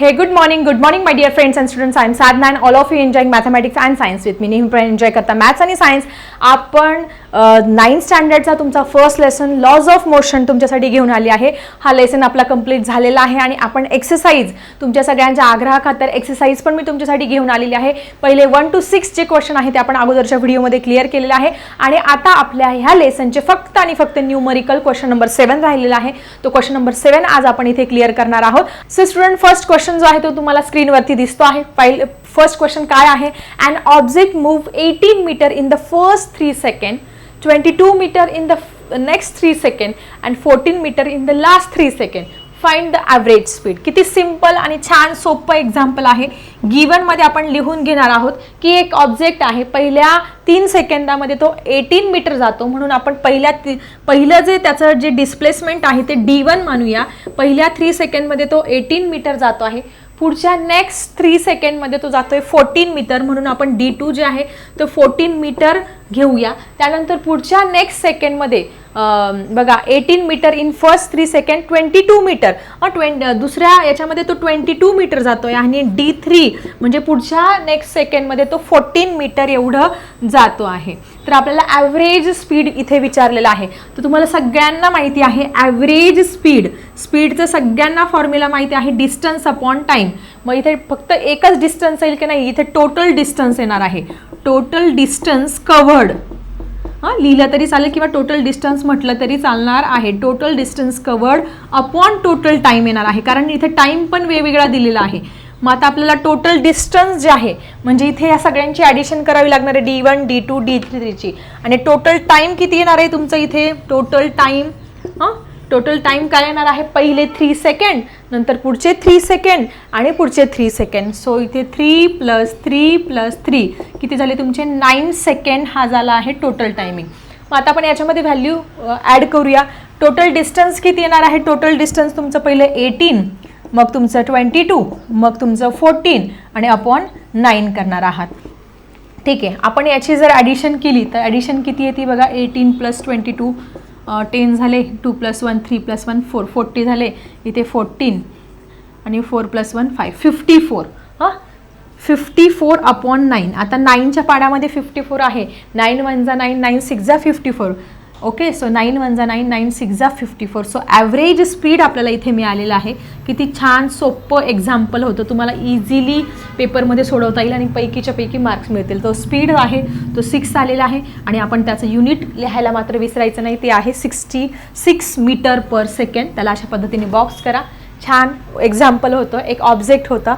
Hey, good morning, good morning, my dear friends and students. I'm Sadna and all of you enjoying mathematics and science with me. नेहमी enjoy करता maths आणि science आपण ninth स्टँडर्डचा तुमचा first lesson laws of motion तुमच्यासाठी घेऊन आली आहे. हा लेसन आपला कंप्लीट झालेला आहे आणि आपण एक्सरसाइज तुमच्या सगळ्यांच्या आग्रहाखातर एक्सरसाइज पण मी तुमच्यासाठी घेऊन आलेली आहे. पहिले वन टू सिक्स जे क्वेश्चन आहे ते आपण अगोदरच्या व्हिडिओमध्ये क्लिअर केलेलं आहे. आणि आता आपल्या ह्या लेसनचे फक्त आणि फक्त न्यूमरिकल क्वेश्चन नंबर सेवन राहिलेला आहे. तो क्वेश्चन नंबर सेवन आज आपण इथे क्लिअर करणार आहोत. सो स्टुडंट फर्स्ट क्वेश्चन जो आहे तो तुम्हाला स्क्रीनवरती दिसतो आहे. पहिले फर्स्ट क्वेश्चन काय आहे? And object move eighteen metre in the first three second twenty two metre in the next three second and fourteen metre in the last three second find the average speed किती simple आणि छान सोपं example आहे. गिवनमध्ये आपण लिहून घेणार आहोत की एक ऑब्जेक्ट आहे पहिल्या तीन सेकंदामध्ये तो एटीन मीटर जातो. म्हणून आपण पहिल्या ती पहिलं जे त्याचं जे डिस्प्लेसमेंट आहे ते डी वन मानूया. पहिल्या थ्री सेकंडमध्ये तो एटीन मीटर जातो आहे. पुढच्या नेक्स्ट थ्री सेकंडमध्ये तो जातो आहे फोर्टीन मीटर म्हणून आपण डी टू जे आहे तो फोर्टीन मीटर घेऊया. त्यानंतर पुढच्या नेक्स्ट सेकंडमध्ये बघा eighteen metre in first three second twenty two metre twenty दुसऱ्या याच्यामध्ये तो ट्वेंटी टू मीटर जातोय आणि डी थ्री म्हणजे पुढच्या नेक्स्ट सेकंडमध्ये तो फोर्टीन मीटर एवढं जातो आहे. तर आपल्याला ॲव्हरेज स्पीड इथे विचारलेलं आहे. तर तुम्हाला सगळ्यांना माहिती आहे ॲव्हरेज स्पीड स्पीडचं सगळ्यांना फॉर्म्युला माहिती आहे डिस्टन्स अपॉन टाईम मग इथे फक्त एकच डिस्टन्स येईल की नाही? इथे टोटल डिस्टन्स येणार आहे. टोटल डिस्टन्स कव्हर्ड हां लिहिलं तरी चालेल किंवा टोटल डिस्टन्स म्हटलं तरी चालणार आहे. Total distance covered upon total time येणार आहे. कारण इथे टाईम पण वेगवेगळा दिलेला आहे. मग आता आपल्याला टोटल डिस्टन्स जे आहे म्हणजे इथे या सगळ्यांची ॲडिशन करावी लागणार आहे D one D two D थ्रीची आणि टोटल टाईम किती येणार आहे तुमचं इथे? टोटल टाईम हां टोटल टाईम काय येणार आहे पहिले थ्री सेकंड नंतर पुढचे थ्री सेकंड आणि पुढचे थ्री सेकंड सो इथे three plus three plus three किती झाले तुमचे? नाईन सेकंड हा झाला आहे टोटल टायमिंग मग आता आपण याच्यामध्ये व्हॅल्यू ॲड करूया. टोटल डिस्टन्स किती येणार आहे? टोटल डिस्टन्स तुमचं पहिलं एटीन मग तुमचं ट्वेंटी टू मग तुमचं फोर्टीन आणि अपॉन नाईन करणार आहात. ठीक आहे. आपण याची जर ॲडिशन केली तर ॲडिशन किती येते बघा? Eighteen plus twenty two ten झाले two plus one three plus one four forty झाले इथे फोर्टीन आणि four plus one five fifty four हां? फिफ्टी फोर अपॉन नाईन आता नाईनच्या पाड्यामध्ये फिफ्टी फोर आहे. नाईन वन जा नाईन नाईन सिक्स जा fifty four okay so nine one जा नाईन नाईन सिक्स जा fifty four so average speed आपल्याला इथे मिळालेलं आहे. किती छान सोपं एक्झाम्पल होतं. तुम्हाला इझिली पेपरमध्ये सोडवता येईल आणि पैकीच्या पैकी मार्क्स मिळतील. तो स्पीड आहे तो सिक्स आलेला आहे. आणि आपण त्याचं युनिट लिहायला मात्र विसरायचं नाही. ते आहे sixty six metre per second त्याला अशा पद्धतीने बॉक्स करा. छान एक्झाम्पल होतं. एक ऑब्जेक्ट होता.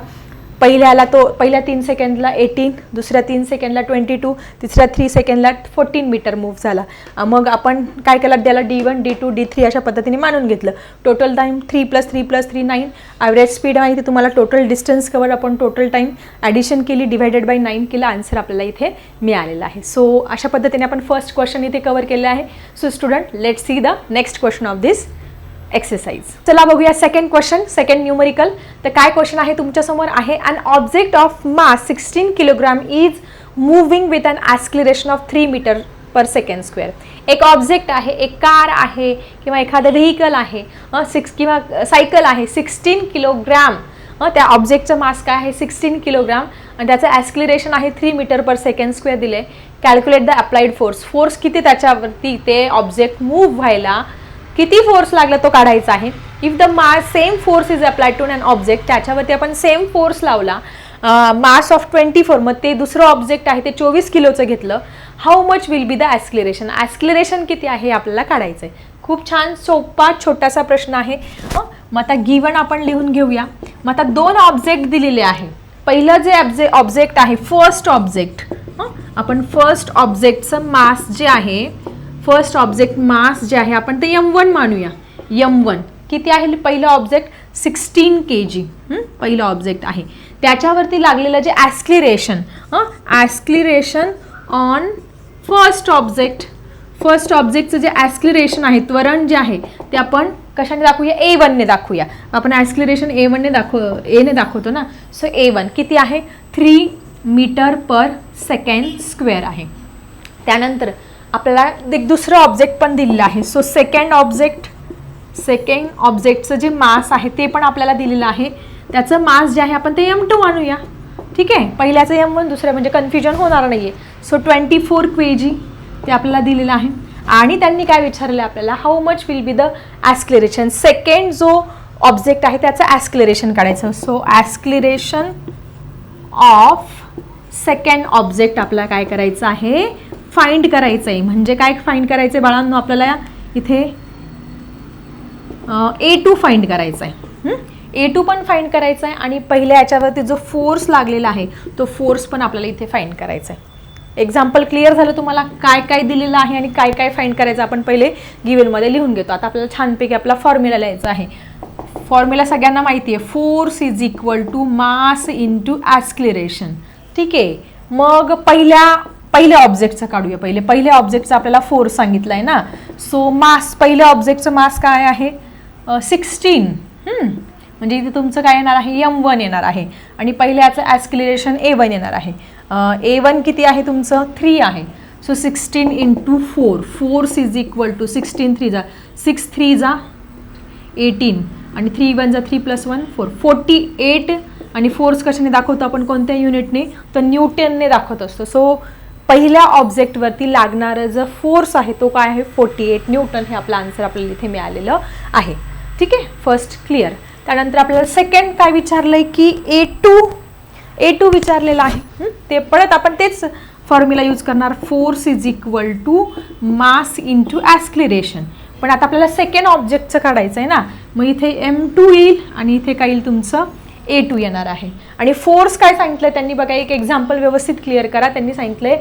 पहिल्याला तो पहिल्या तीन सेकंडला एटीन दुसऱ्या तीन सेकंडला ट्वेंटी टू तिसऱ्या थ्री सेकंडला फोर्टीन मीटर मूव्ह झाला. मग आपण काय केलं? त्याला D one D two D three अशा पद्धतीने मानून घेतलं. Total time three plus three plus three nine average speed माहिती तुम्हाला टोटल डिस्टन्स कवर आपण टोटल टाईम ॲडिशन केली डिवायडेड बाय नाईन केलं. आन्सर आपल्याला इथे मिळालेला आहे. सो अशा पद्धतीने आपण फर्स्ट क्वेश्चन इथे कवर केले आहे. So student let see the next question of this exercise चला बघूया सेकंड क्वेश्चन सेकंड न्यूमरिकल तर काय क्वेश्चन आहे तुमच्यासमोर आहे? An object of mass sixteen kilogram is moving with an acceleration of three metre per second square एक object आहे एक कार आहे किंवा एखादं व्हेकल आहे सिक्स किंवा सायकल आहे सिक्स्टीन किलोग्राम त्या ऑब्जेक्टचं मास काय आहे? सिक्स्टीन किलोग्राम आणि त्याचं ॲस्क्लिरेशन आहे three metre per second square दिले calculate the applied force force किती त्याच्यावरती ते ऑब्जेक्ट मूव्ह व्हायला किती फोर्स लागला तो काढायचा आहे? If the mass same force is apply to an object त्याच्यावरती आपण सेम फोर्स लावला मास ऑफ ट्वेंटी फोर मग ते दुसरं ऑब्जेक्ट आहे ते चोवीस किलोचं घेतलं how much will be the acceleration acceleration किती आहे आपल्याला काढायचं आहे खूप छान सोपा छोटासा प्रश्न आहे. हं? मग आता गिवन आपण लिहून घेऊया. मग आता दोन ऑब्जेक्ट दिलेले आहे. पहिलं जे ऑब्जे ऑब्जेक्ट आहे फर्स्ट ऑब्जेक्ट आपण फर्स्ट ऑब्जेक्टचं मास जे आहे फर्स्ट ऑब्जेक्ट मास जे आहे आपण ते यम वन मानूया. यम वन किती आहे पहिलं ऑब्जेक्ट सिक्स्टीन के जी पहिलं ऑब्जेक्ट आहे. त्याच्यावरती लागलेलं जे acceleration acceleration on first object first ऑब्जेक्टचं जे ॲस्क्लिरेशन आहे त्वरण जे आहे ते आपण कशाने दाखवूया? ए वनने दाखवूया. आपण ॲस्क्लिरेशन ए वनने दाखव एने दाखवतो ना? सो ए वन किती आहे? Three metre per second square आहे. त्यानंतर आपल्याला एक दुसरं ऑब्जेक्ट पण दिलेलं आहे. सो सेकंड ऑब्जेक्ट सेकंड ऑब्जेक्टचं जे मास आहे ते पण आपल्याला दिलेलं आहे. त्याचं मास जे आहे आपण ते एम टू आणूया. ठीक आहे? पहिल्याचं एम वन दुसरं म्हणजे कन्फ्युजन होणार नाही आहे so twenty four K G ते आपल्याला दिलेलं आहे. आणि त्यांनी काय विचारलं आपल्याला? How much will be the acceleration second जो ऑब्जेक्ट आहे त्याचं ॲस्क्लेरेशन काढायचं. So acceleration of second object आपल्याला काय करायचं आहे? फाइंड करायचं आहे म्हणजे काय फाइंड करायचं आहे बाळांनो आपल्याला इथे ए टू फाइंड करायचं आहे ए टू पण फाइंड करायचं आहे आणि पहिल्या याच्यावरती जो फोर्स लागलेला आहे तो फोर्स पण आपल्याला इथे फाइंड करायचा आहे एक्झाम्पल क्लिअर झालं तुम्हाला? काय काय दिलेलं आहे आणि काय काय फाईंड करायचं आपण पहिले गिवेलमध्ये लिहून घेतो. आता आपल्याला छानपैकी आपला फॉर्म्युला लिहायचा आहे. फॉर्म्युला सगळ्यांना माहिती आहे force is equal to mass into acceleration ठीक? आहे मग पहिल्या पहिल्या ऑब्जेक्टचं काढूया. पहिले पहिल्या ऑब्जेक्टचा आपल्याला फोर्स सांगितला आहे ना. सो मास पहिल्या ऑब्जेक्टचं मास काय आहे? सिक्स्टीन म्हणजे इथे तुमचं काय येणार आहे? यम वन येणार आहे. आणि पहिल्याचं ॲस्क्लिरेशन ए वन येणार आहे. ए वन किती आहे तुमचं? थ्री आहे. So sixteen into four force is equal to sixteen three जा. सिक्स थ्री जा एटीन आणि थ्री वन जा three plus one four forty eight आणि फोर्स कशाने दाखवतो आपण? कोणत्या युनिटने तर न्यूटनने दाखवत असतो. सो पहिल्या ऑब्जेक्टवरती लागणारं जो फोर्स आहे तो काय आहे? फोर्टी एट न्यूटन हे आपलं आन्सर आपल्याला इथे मिळालेलं आहे. ठीक आहे? फर्स्ट क्लिअर त्यानंतर आपल्याला सेकंड काय विचारलं आहे की ए टू ए टू विचारलेलं आहे. ते परत आपण तेच फॉर्म्युला यूज करणार. Force is equal to mass into acceleration पण आता आपल्याला सेकंड ऑब्जेक्टचं काढायचं आहे ना. मग इथे एम टू येईल आणि इथे काय येईल तुमचं? ए टू येणार आहे. आणि फोर्स काय सांगितलं त्यांनी बघा एक एक्झाम्पल व्यवस्थित क्लिअर करा. त्यांनी सांगितलंय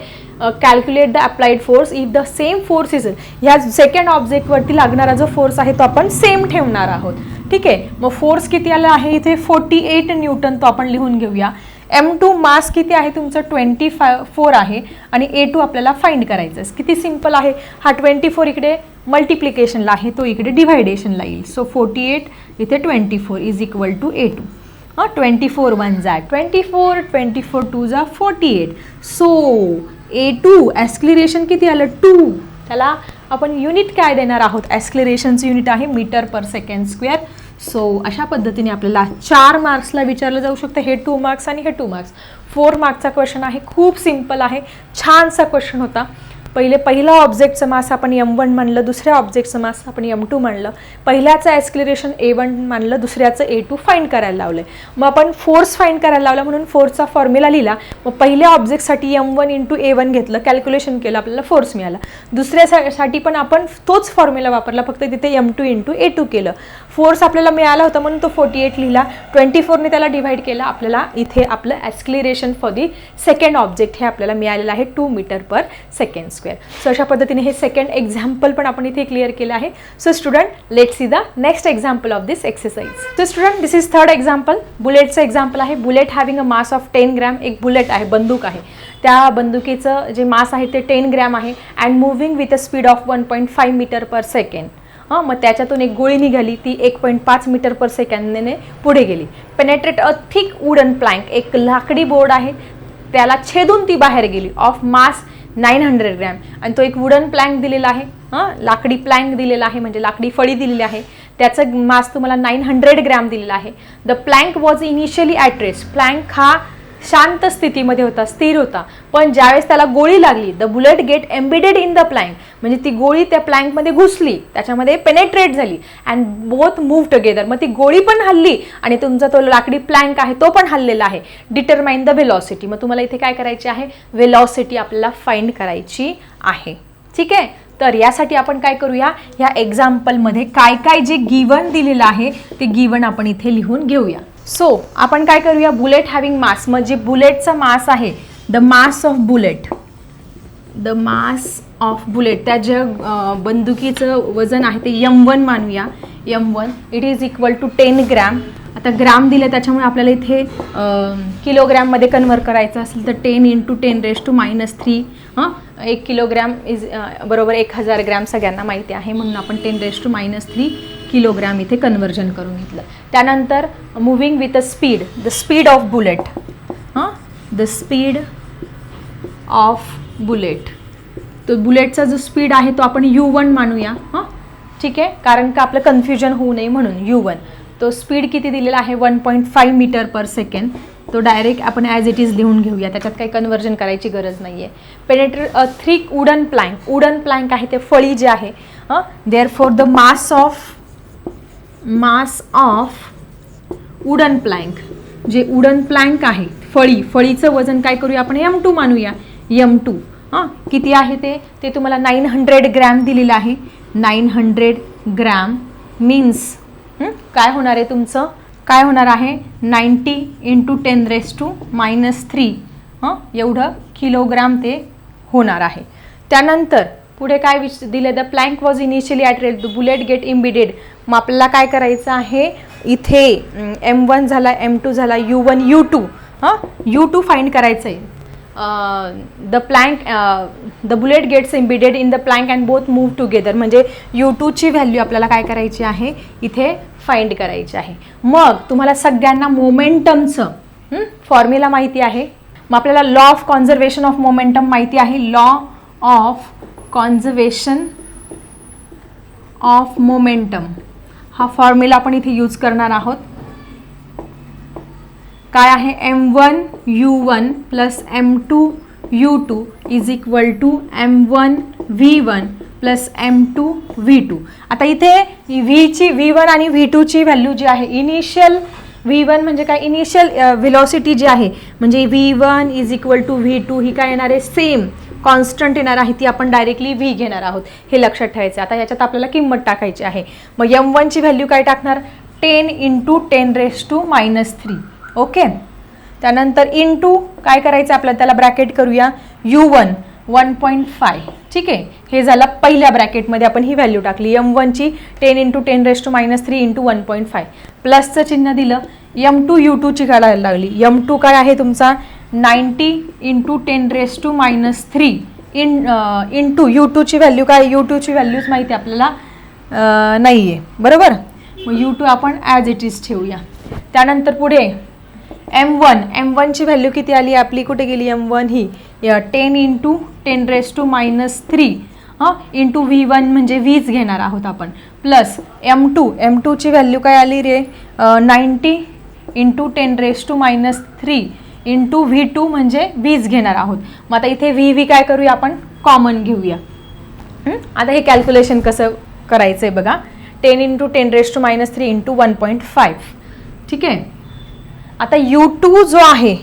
calculate the applied force if the same force is ह्या सेकंड ऑब्जेक्टवरती लागणारा जो फोर्स आहे तो आपण सेम ठेवणार आहोत. ठीक आहे? मग फोर्स किती आला आहे इथे? फोर्टी एट न्यूटन तो आपण लिहून घेऊया. एम टू मास किती आहे? तुमचं ट्वेंटी फाय फोर आहे. आणि ए टू आपल्याला फाइंड करायचं आहे किती सिंपल आहे? हा ट्वेंटी फोर इकडे मल्टिप्लिकेशनला आहे. तो इकडे डिव्हायडेशनला येईल. सो फोर्टी एट इथे twenty four is equal to A two हां ट्वेंटी फोर वन जा. Twenty four twenty four two जा. Forty eight so A two acceleration किती आलं? टू त्याला आपण युनिट काय देणार आहोत? ॲस्क्लिरेशनचं युनिट आहे metre per second square so अशा पद्धतीने आपल्याला चार मार्क्सला विचारलं जाऊ शकतं. हे टू मार्क्स आणि हे टू मार्क्स फोर मार्क्सचा क्वेश्चन आहे. खूप सिंपल आहे. छानसा क्वेश्चन होता. पहिले पहिला ऑब्जेक्टचं मास आपण यम वन म्हणलं दुसऱ्या ऑब्जेक्टचं मास आपण यम टू म्हणलं पहिल्याचं ॲस्क्लिरेशन ए वन मानलं दुसऱ्याचं ए टू फाईंड करायला लावलं मग आपण फोर्स फाईंड करायला लावला म्हणून फोर्सचा फॉर्म्युला लिहिला. मग पहिल्या ऑब्जेक्टसाठी M one into A one घेतलं कॅल्क्युलेशन केलं आपल्याला फोर्स मिळाला. दुसऱ्यासाठी पण आपण तोच फॉर्म्युला वापरला फक्त तिथे M two into A two केलं. फोर्स आपल्याला मिळाला होता म्हणून तो फोर्टी एट लिहिला. ट्वेंटी फोरने त्याला डिव्हाइड केला आपल्याला इथे आपलं acceleration for the second object हे आपल्याला मिळालेलं आहे two metre per second square so अशा पद्धतीने हे सेकंड एक्झाम्पल पण आपण इथे क्लिअर केलं आहे. So student let see the next example of this exercise so student this is third example बुलेटचं example आहे. Bullet having a mass of ten gram एक बुलेट आहे बंदूक आहे. त्या बंदुकीचं जे मास आहे ते टेन ग्रॅम आहे and moving with a speed of one point five metre per second हां मग त्याच्यातून एक गोळी निघाली. ती एक पॉईंट पाच मीटर पर सेकंदने पुढे गेली. Penetrate a thick wooden plank एक लाकडी बोर्ड आहे. त्याला छेदून ती बाहेर गेली. Of mass nine hundred gram. आणि तो एक वुडन प्लँक दिलेला आहे. हां लाकडी प्लँक दिलेला आहे म्हणजे लाकडी फळी दिलेली आहे. त्याचं मास तुम्हाला नाईन हंड्रेड ग्रॅम दिलेला आहे. The plank was initially at plank हा शांत स्थितीमध्ये होता स्थिर होता. पण ज्यावेळेस त्याला गोळी लागली the bullet get embedded in the plank म्हणजे ती गोळी त्या प्लँकमध्ये घुसली त्याच्यामध्ये पेनेट्रेट झाली अँड बोथ मूव्ह टुगेदर मग ती गोळी पण हल्ली आणि तुमचा तो लाकडी प्लँक आहे तो पण हल्लेला आहे. डिटरमाइन द वेलॉसिटी मग तुम्हाला इथे काय करायची आहे? वेलॉसिटी आपल्याला फाइंड करायची आहे. ठीक आहे? तर यासाठी आपण काय करूया? ह्या एक्झाम्पलमध्ये काय काय जे गिवन दिलेलं आहे ते गिवन आपण इथे लिहून घेऊया. सो आपण काय करूया? बुलेट हॅव्हिंग मास म्हणजे बुलेटचा मास आहे. The mass of bullet the mass of bullet त्या ज्या बंदुकीचं वजन आहे ते यम वन मानूया. M one it is equal to ten gram आता ग्राम दिले त्याच्यामुळे आपल्याला इथे किलोग्रॅममध्ये कन्वर्ट करायचं असेल तर ten into ten raise to minus three हां? एक किलोग्रॅम इज बरोबर एक हजार ग्रॅम सगळ्यांना माहिती आहे. म्हणून आपण ten raise to minus three kilogram इथे कन्वर्जन करून घेतलं. त्यानंतर moving with a speed the speed of bullet हां? द स्पीड ऑफ बुलेट तो बुलेटचा जो स्पीड आहे तो आपण यू वन मानूया. हां? ठीक आहे? कारण का आपलं कन्फ्युजन होऊ नये म्हणून यू वन तो स्पीड किती दिलेला आहे? One point five metre per second तो डायरेक्ट आपण ॲज इट इज लिहून घेऊया. त्याच्यात काही कन्वर्जन करायची गरज नाही आहे penetrate three wooden plank wooden plank आहे ते फळी जे आहे there for the mass of mass of wooden plank जे वुडन प्लँक आहे फळी फळीचं वजन काय करूया आपण? एम टू मानूया. M two. हां किती आहे ते? ते तुम्हाला नाईन हंड्रेड ग्रॅम दिलेलं आहे. नाईन हंड्रेड ग्रॅम मीन्स काय होणार आहे तुमचं? काय होणार आहे? Ninety into ten raise to minus three. हां एवढं किलोग्राम ते होणार आहे. त्यानंतर पुढे काय विच दिले? The plank was initially at the bullet get embedded. मग आपल्याला काय करायचं आहे? इथे एम वन झाला एम टू झाला यू वन यू टू हां? यू टू फाईंड करायचं आहे the plank the bullet gets embedded in the plank and both move together म्हणजे यू टूची व्हॅल्यू आपल्याला काय करायची आहे? इथे फाइंड करायची आहे. मग तुम्हाला सगळ्यांना मोमेंटमचं फॉर्म्युला माहिती आहे. मग आपल्याला law of conservation of momentum माहिती आहे. Law of conservation of momentum हा फॉर्म्युला आपण इथे यूज करणार आहोत. काय आहे? M one U one plus M two U two is equal to M one V one plus M two V two आता इथे व्हीची व्ही वन आणि व्ही टूची व्हॅल्यू जी आहे इनिशियल व्ही वन म्हणजे काय? इनिशियल व्हिलॉसिटी जी आहे म्हणजे V one is equal to V two ही काय येणार आहे? सेम कॉन्स्टंट येणार आहे ती आपण डायरेक्टली व्ही घेणार आहोत. हे लक्षात ठेवायचं आता याच्यात आपल्याला किंमत टाकायची आहे. मग यम वनची व्हॅल्यू काय टाकणार? Ten into ten raise to minus three okay त्यानंतर इन टू काय करायचं आपल्याला? त्याला ब्रॅकेट करूया. U one one point five ठीक आहे? हे झालं पहिल्या ब्रॅकेटमध्ये. आपण ही व्हॅल्यू टाकली. एम वनची ten into ten raise to minus three into one point five प्लसचं चिन्ह दिलं. यम टू यू टूची काढायला लागली. यम टू काय आहे तुमचा? Ninety into ten raise to minus three in into U टूची value काय? यू टूची व्हॅल्यूज माहिती आपल्याला uh, नाही आहे बरोबर? मग यू टू आपण ॲज इट इज ठेवूया. त्यानंतर पुढे एम वन एम वनची व्हॅल्यू किती आली? आपली कुठे गेली? M one he. Ten into ten raise to minus three हां इंटू व्ही वन म्हणजे वीज घेणार आहोत आपण. Plus M two m टूची value काय आली रे? Ninety into ten raise to minus three into V two म्हणजे वीज घेणार आहोत. मग आता इथे व्ही व्ही काय करूया आपण? कॉमन घेऊया. आता हे कॅल्क्युलेशन कसं करायचं आहे बघा. Ten into ten raise to minus three into one point five ठीक आहे? आता यू टू जो आहे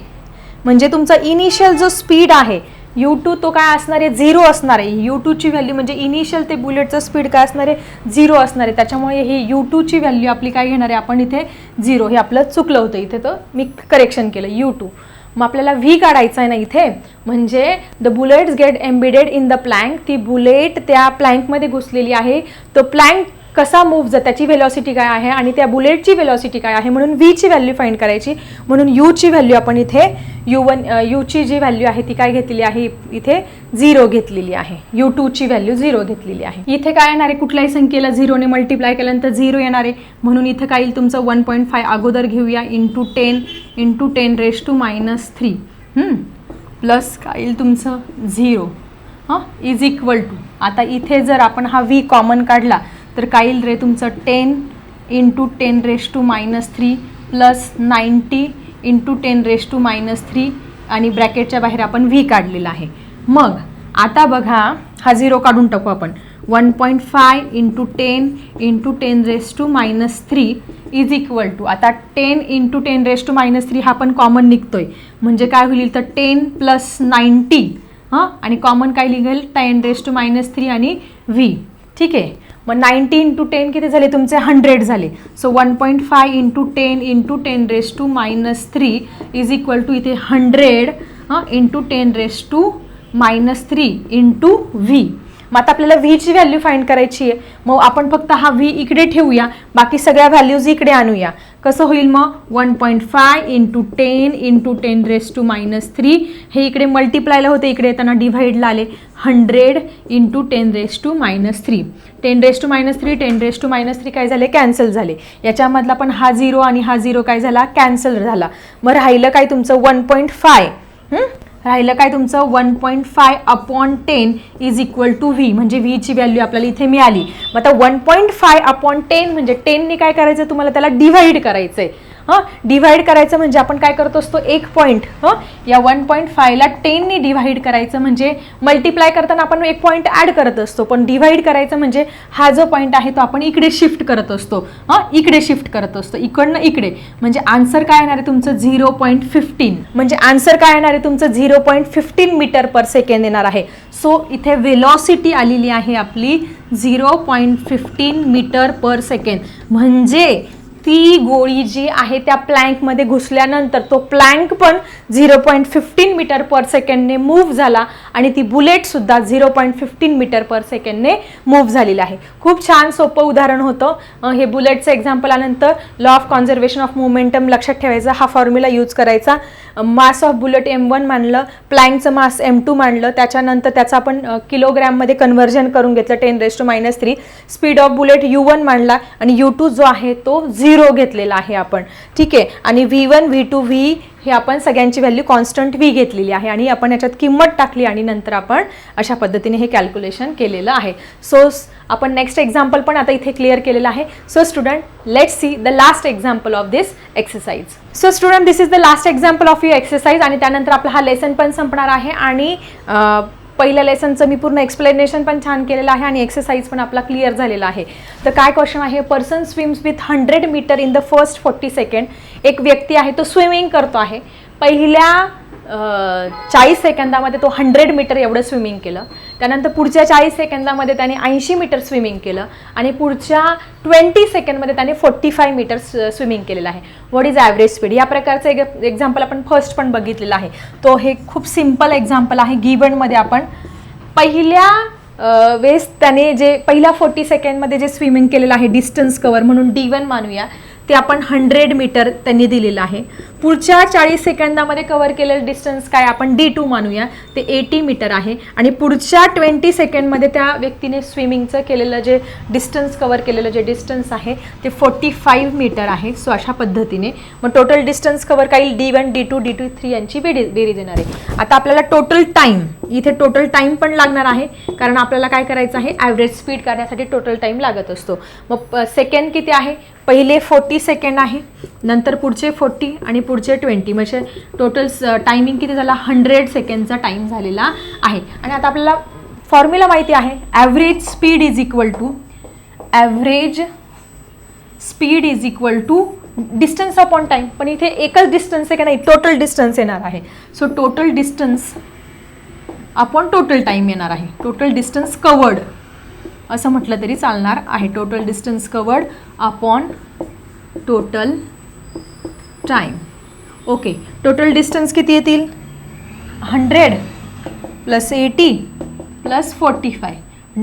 म्हणजे तुमचा इनिशियल जो स्पीड आहे यू टू तो काय असणार आहे? झिरो असणार आहे. यू टूची व्हॅल्यू म्हणजे इनिशियल ते बुलेटचं स्पीड काय असणार आहे? झिरो असणार आहे. त्याच्यामुळे ही यू टूची व्हॅल्यू आपली काय घेणार आहे? आपण इथे झिरो हे आपलं चुकलं होतं. इथे तर मी करेक्शन केलं. यू टू मग आपल्याला व्ही काढायचं आहे ना इथे? म्हणजे the bullets get embedded in the plank ती बुलेट त्या प्लँकमध्ये घुसलेली आहे. तो प्लँक कसा मूव्ह जर त्याची व्हेलॉसिटी काय आहे आणि त्या बुलेटची व्हेलॉसिटी काय आहे म्हणून व्हीची व्हॅल्यू फाईंड करायची. म्हणून यूची व्हॅल्यू आपण इथे यू वन यूची जी व्हॅल्यू आहे ती काय घेतलेली आहे? इथे झिरो घेतलेली आहे. यू टूची व्हॅल्यू झिरो घेतलेली आहे. इथे काय येणार आहे? कुठल्याही संख्येला झिरोने मल्टिप्लाय केल्यानंतर झिरो येणार आहे. म्हणून इथं काय येईल तुमचं वन पॉईंट फाय अगोदर घेऊया. Into ten into ten raise to minus three plus काय येईल तुमचं झिरो हां? इज इक्वल टू आता इथे जर आपण हा व्ही कॉमन काढला तर काय येईल रे तुमचं ten into ten raise to minus three plus ninety into ten raise to minus three आणि ब्रॅकेटच्या बाहेर आपण व्ही काढलेला आहे. मग आता बघा हा झिरो काढून टाकू आपण. One point five into ten into ten raise to minus three is equal to आता ten into ten raise to minus three हा पण कॉमन निघतोय. म्हणजे काय होईल तर टेन प्लस नाईन्टी हां? आणि कॉमन काय निघेल? Ten raise to minus three आणि व्ही ठीक आहे? मग नाईन्टी इंटू टेन किती झाले? तुमचे हंड्रेड झाले. So one point five into ten into ten raise to minus three is equal to इथे हंड्रेड हां into ten raise to minus three into V मग आता आपल्याला व्हीची व्हॅल्यू फाईंड करायची आहे. मग आपण फक्त हा व्ही इकडे ठेवूया. बाकी सगळ्या व्हॅल्यूज इकडे आणूया. कसं होईल मग? One point five into ten into ten raise to minus three हे इकडे मल्टिप्लायला होते इकडे येताना डिव्हाइडला आले. Hundred into ten raise to minus three ten raise to minus three ten raise to minus three काय झाले? कॅन्सल झाले. याच्यामधला पण हा झिरो आणि हा झिरो काय झाला? कॅन्सल झाला. मग राहिलं काय तुमचं? वन पॉईंट फाय राहिलं काय तुमचं? One point five upon ten is equal to V. म्हणजे व्हीची व्हॅल्यू आपल्याला इथे मिळाली. मग आता one point five upon ten म्हणजे टेनने काय करायचं? तुम्हाला त्याला डिव्हाइड करायचं आहे हां? डिव्हाइड करायचं म्हणजे आपण काय करत असतो? एक पॉईंट हं? या वन पॉईंट फायला टेननी डिव्हाइड करायचं म्हणजे मल्टिप्लाय करताना आपण एक पॉईंट ॲड करत असतो. पण डिव्हाइड करायचं म्हणजे हा जो पॉईंट आहे तो आपण इकडे शिफ्ट करत असतो. हां? इकडे शिफ्ट करत असतो. इकडनं इकडे. म्हणजे आन्सर काय येणार आहे तुमचं? झिरो पॉईंट फिफ्टीन म्हणजे आन्सर काय येणार आहे तुमचं? Zero point fifteen metre per second येणार आहे. सो इथे वेलॉसिटी आलेली आहे आपली zero point fifteen metre per second म्हणजे ती गोळी जी आहे त्या प्लँकमध्ये घुसल्यानंतर तो प्लँक पण zero point fifteen metre per सेकंडने move झाला आणि ती बुलेटसुद्धा zero point fifteen metre per सेकंडने move झालेली आहे. खूप छान सोपं उदाहरण होतं. हे बुलेटचं एक्झाम्पल आल्यानंतर law of conservation of momentum लक्षात ठेवायचा. हा फॉर्म्युला यूज करायचा. Mass of bullet M one मानलं प्लँकचं मास एम टू मानलं त्याच्यानंतर त्याचं आपण किलोग्रॅममध्ये कन्व्हर्जन करून घेतलं ten raise to minus three speed of bullet U one मांडला आणि यू टू जो आहे तो झिरो घेतलेला आहे आपण. ठीक आहे? आणि V one V two V हे आपण सगळ्यांची व्हॅल्यू कॉन्स्टंट व्ही घेतलेली आहे आणि आपण याच्यात किंमत टाकली आणि नंतर आपण अशा पद्धतीने हे कॅल्क्युलेशन केलेलं आहे. सो आपण नेक्स्ट एक्झाम्पल पण आता इथे क्लिअर केलेलं आहे. So student let see the last example of this exercise so student this is the last example of you exercise आणि त्यानंतर आपला हा लेसन पण संपणार आहे. आणि पहिल्या लेसनचं मी पूर्ण एक्सप्लेनेशन पण छान केलेलं आहे आणि एक्सरसाइज पण आपला क्लिअर झालेला आहे. तर काय क्वेश्चन आहे? Person swims with hundred metre in the first forty second एक व्यक्ती आहे तो स्विमिंग करतो आहे. पहिल्या चाळीस सेकंदामध्ये तो हंड्रेड मीटर एवढं स्विमिंग केलं. त्यानंतर पुढच्या चाळीस सेकंदामध्ये त्याने ऐंशी मीटर स्विमिंग केलं आणि पुढच्या ट्वेंटी सेकंडमध्ये त्याने फोर्टी फाय मीटर स्विमिंग केलेलं आहे. व्हॉट इज ॲव्हरेज स्पीड या प्रकारचं एक एक्झाम्पल आपण फर्स्ट पण बघितलेलं आहे. तो हे खूप सिंपल एक्झाम्पल आहे. गिवनमध्ये आपण पहिल्या अ, वेळेस त्याने जे पहिल्या फोर्टी सेकंडमध्ये जे स्विमिंग केलेलं आहे डिस्टन्स कवर म्हणून डी वन मानूया. ते आपण हंड्रेड मीटर त्यांनी दिलेलं आहे. पुढच्या चाळीस सेकंदामध्ये कव्हर केलेलं डिस्टन्स काय आपण डी टू मानूया. ते एटी मीटर आहे. आणि पुढच्या ट्वेंटी सेकंडमध्ये त्या व्यक्तीने स्विमिंगचं केलेलं जे डिस्टन्स कव्हर केलेलं जे डिस्टन्स आहे ते फोर्टी फाईव्ह मीटर आहे. सो अशा पद्धतीने. मग टोटल डिस्टन्स कव्हर काही D one D two D two three यांची बेरी बेरीज येणार आहे. आता आपल्याला टोटल टाईम इथे टोटल टाईम पण लागणार आहे. कारण आपल्याला काय करायचं आहे? ॲव्हरेज स्पीड काढण्यासाठी टोटल टाईम लागत असतो. मग सेकंड किती आहे? पहिले फोर्टी सेकंड आहे. नंतर पुढचे फोर्टी आणि पुढचे ट्वेंटी. म्हणजे टोटल टायमिंग किती झाला? हंड्रेड सेकंडचा टाईम झालेला आहे. आणि आता आपल्याला फॉर्म्युला माहिती आहे. Average speed is equal to average speed is equal to distance upon time पण इथे एकच डिस्टन्स आहे का नाही? टोटल डिस्टन्स येणार आहे. So total distance upon total time येणार आहे. टोटल डिस्टन्स कवर्ड असं म्हटलं तरी चालणार आहे. Total distance covered upon total time okay total distance किती येतील? Hundred plus eighty plus forty five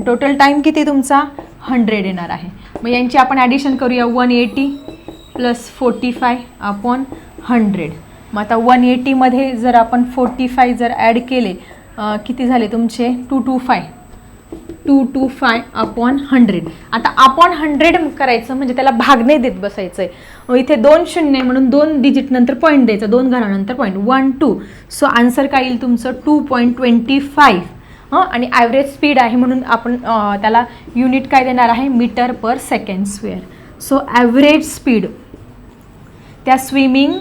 total time किती तुमचा? हंड्रेड येणार आहे. मग यांची आपण ॲडिशन करूया one eighty plus forty five upon hundred मग आता वन एटीमध्ये जर आपण फोर्टी फाय जर ॲड केले किती झाले तुमचे? Two two five two two five upon hundred आता अपॉन हंड्रेड करायचं म्हणजे त्याला भागणे देत बसायचं आहे इथे दोन शून्य आहे म्हणून दोन डिजिट नंतर पॉईंट द्यायचं. दोन घरानंतर point one two so answer काय येईल तुमचं? टू पॉईंट ट्वेंटी फाईव्ह हं? आणि ॲव्हरेज स्पीड आहे म्हणून आपण त्याला युनिट काय देणार आहे? Metre per second square so average speed त्या स्विमिंग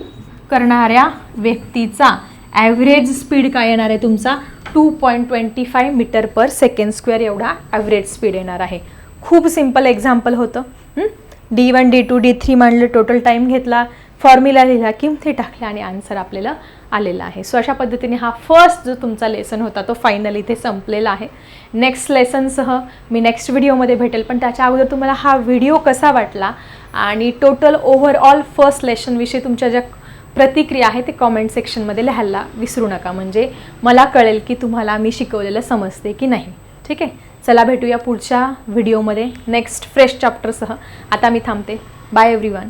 करणाऱ्या व्यक्तीचा ॲव्हरेज स्पीड काय येणार आहे तुमचा? Two point twenty five metre per second square एवढा ॲव्हरेज स्पीड येणार आहे. खूप सिंपल एक्झाम्पल होतं. D one D two D three मांडलं टोटल टाईम घेतला फॉर्म्युला लिहिला किमती टाकल्या आणि आन्सर आपल्याला आलेला आहे. सो अशा पद्धतीने हा फर्स्ट जो तुमचा लेसन होता तो फायनल इथे संपलेला आहे. नेक्स्ट लेसनसह मी नेक्स्ट व्हिडिओमध्ये भेटेल पण त्याच्या अगोदर तुम्हाला हा व्हिडिओ कसा वाटला आणि टोटल ओव्हरऑल फर्स्ट लेसनविषयी तुमच्या ज्या प्रतिक्रिया आहे ते कॉमेंट सेक्शनमध्ये लिहायला विसरू नका. म्हणजे मला कळेल की तुम्हाला मी शिकवलेलं समजते की नाही. ठीक आहे? चला भेटूया पुढच्या व्हिडिओमध्ये नेक्स्ट फ्रेश चॅप्टरसह आता मी थांबते. Bye every one